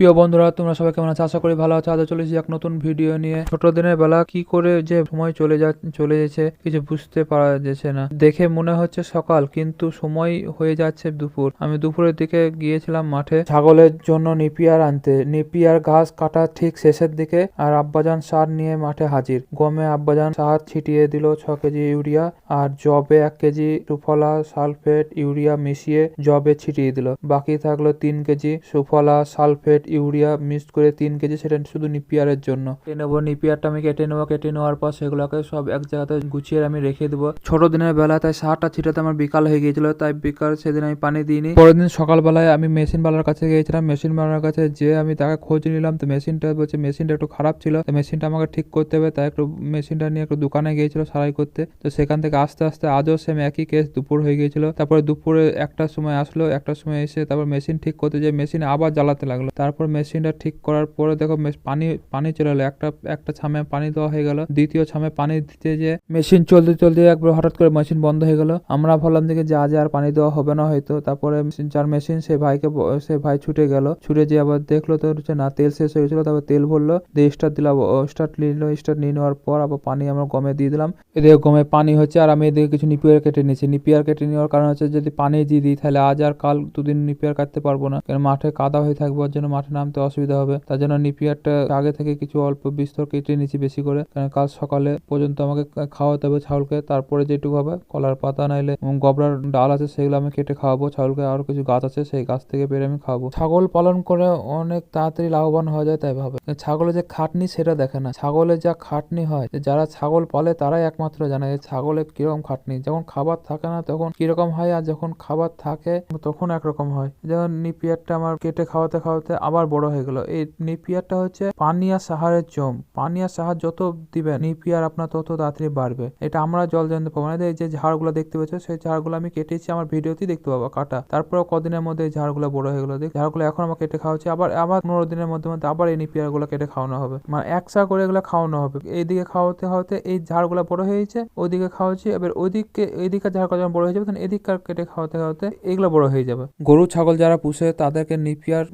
প্রিয় বন্ধুরা, তোমরা সবাই কেমন আছো? আশা করি ভালো আছো। আজ চলেছি এক নতুন ভিডিও নিয়ে। ছোট দিনের বেলা কি করে যে সময় চলে যা, চলে যাচ্ছে, কিছু বুঝতে পারা যাচ্ছে না। দেখে মনে হচ্ছে সকাল, কিন্তু সময় হয়ে যাচ্ছে দুপুর। আমি দুপুরের দিকে গিয়েছিলাম মাঠে। ছাগলের জন্য নিপিয়ার আনতে। নিপিয়ার ঘাস কাটা ঠিক শেষের দিকে, আর আব্বাজান সার নিয়ে মাঠে হাজির। গমে আব্বাজান সার ছিটিয়ে দিল ছ কেজি ইউরিয়া, আর জবে এক কেজি সুফলা সালফেট ইউরিয়া মিশিয়ে জবে ছিটিয়ে দিল। বাকি থাকল তিন K G Suphala sulphate urea mixed করে তিন কেজি সেটা শুধু নিপিয়ারের জন্য। কেটে নেব, নিপিয়ারটা আমি কেটে নেব, কেটে নেওয়ার পর সেগুলোকে সব এক জায়গাতে গুছিয়ে আমি রেখে দেবো। ছোট দিনের বেলা তাই সারটা ছিটাতে আমার বিকাল হয়ে গিয়েছিল, তাই বিকাল সেদিন আমি পানি দিইনি। পরের দিন সকালবেলায় আমি মেশিন বালার কাছে গিয়েছিলাম, মেশিন বালার কাছে যে আমি তাকে খোঁজ নিলাম। তো মেশিনটা বলছে, মেশিনটা একটু খারাপ ছিল, তো মেশিনটা আমাকে ঠিক করতে হবে, তাই একটু মেশিনটা নিয়ে একটু দোকানে গিয়েছিল সারাই করতে। তো সেখান থেকে আস্তে আস্তে আজও সেম একই কেস দুপুর হয়ে গিয়েছিল। তারপরে দুপুরে একটার সময় আসলো, একটার সময় এসে তারপর মেশিন ঠিক করতে যে মেশিন আবার জ্বালাতে লাগল। তারপর মেশিনটা ঠিক করার পরে দেখো পানি পানি চলে এলো। একটা একটা ছামে পানি দেওয়া হয়ে গেল। দ্বিতীয় ছামে পানি দিতে যে মেশিন চলতে চলতে একবার হঠাৎ করে মেশিন বন্ধ হয়ে গেল। আমরা ভাবলাম দেখে যা যা আর পানি দেওয়া হবে না হয়তো। তারপরে যার মেশিন সে ভাইকে সে ভাই ছুটে গেল। ছুটে যে আবার দেখল তো হচ্ছে না, তেল শেষ হয়ে তারপর তেল ভরলো। দিয়ে স্টার্ট দিলাম স্টার্ট নিল স্টার্ট নিয়ে নেওয়ার পর আবার পানি আমরা গমে দিয়ে দিলাম। এদিকে গমে পানি হচ্ছে আর আমি এদিকে কিছু নিপিয়ার কেটে নিয়েছি। নিপিয়ার কেটে নেওয়ার কারণ হচ্ছে যদি পানি দিয়ে দিই তাহলে আজ আর কাল দুদিন নিপিয়ার কাটতে পারব না। কারণ মাঠে কাদা হয়ে থাকবে, ওর জন্য মাঠে নামতে অসুবিধা হবে। তার জন্য নিপিয়ারটা আগে থেকে কিছু অল্প বিস্তর কেটে নিয়েছি বেশি করে। কারণ কাল সকালে পর্যন্ত আমাকে খাওয়াতে হবে ছাগলকে। তারপরে যেটুকু হবে, কলার পাতা নাইলে গবরার ডাল আছে সেগুলো আমি কেটে খাওয়াবো। ছাগলকে আরও কিছু গাছ আছে, সেই গাছ থেকে পেরে আমি খাওয়াবো। ছাগল পালন করে অনেক তাড়াতাড়ি লাভবান হওয়া যায়, তাই ভাবে। ছাগলের যে খাটনি সেটা দেখে না। ছাগলের যা খাটনি হয় যারা ছাগল পালে তারাই একমাত্র জানে যে ছাগলের কীরকম খাটনি। যখন খাবার থাকে না তখন কীরকম হয় আর যখন খাবার থাকে তখন একরকম হয়। যেমন নিপিয়ারটা আমার কেটে খাওয়াতে খাওয়াতে আবার বড় হয়ে গেল। এই নিপিয়ারটা হচ্ছে পানি আর সাহারের জম পানি আর সাহার যত দিবেন, নিপিয়ার আপনার তত তাড়াতাড়ি বাড়বে। এটা আমরা জল জানতে পাবো না। এই যে ঝাড়গুলো দেখতে পাচ্ছ সেই ঝাড়গুলো আমি কেটেছি, আমার ভিডিওতেই দেখতে পাবো কাটা। তারপরে কদিনের মধ্যে এই ঝাড়গুলো বড় হয়ে গেলো। ঝাড়গুলো এখন আমার কেটে খাওয়াচ্ছি আবার আবার পনেরো দিনের মধ্যে মধ্যে আবার এই নিপিয়ারগুলো কেটে খাওয়ানো হবে। মানে একসা করে এগুলো খাওয়ানো হবে। এইদিকে খাওয়াতে খাওয়াতে এই ঝাড়গুলো বড় হয়েছে ওইদিকে খাওয়াচ্ছি। এবার ওইদিকে, এইদিকে ঝাড়গুলো যখন বড় হয়ে যাবে, তখন এদিককার কেটে খাওয়াতে খাওয়াতে এগুলো বড় হয়ে যাবে। গরু, ছাগল যারা পুষে, তাদেরকে নিপিয়ার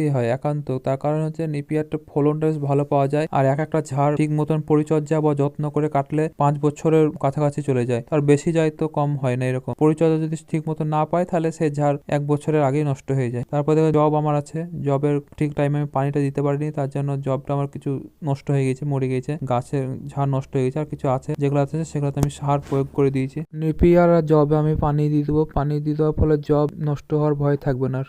লাগাতেই হয় একান্ত। তার কারণ হচ্ছে নিপিয়ারটা ফলনটা বেশ ভালো পাওয়া যায় আর এক একটা ঝাড় ঠিক মতন পরিচর্যা বা যত্ন করে কাটলে পাঁচ বছরের কাছাকাছি চলে যায়। আর বেশি যায় তো কম হয় না এরকম। পরিচর্যা যদি ঠিক মতো না পায় তাহলে সে ঝাড় এক বছরের আগেই নষ্ট হয়ে যায়। তারপর দেখো জব আমার আছে। জবের ঠিক টাইমে আমি পানিটা দিতে পারিনি। তার জন্য জবটা আমার কিছু নষ্ট হয়ে গেছে মরে গেছে গাছের ঝাড় নষ্ট হয়ে গেছে আর কিছু আছে। যেগুলো আছে সেগুলোতে আমি সার প্রয়োগ করে দিয়েছি। নিপিয়ার আর জবে আমি পানি দিয়ে দেবো। পানি দিয়ে দেওয়ার ফলে জব নষ্ট হওয়ার ভয় থাকবে না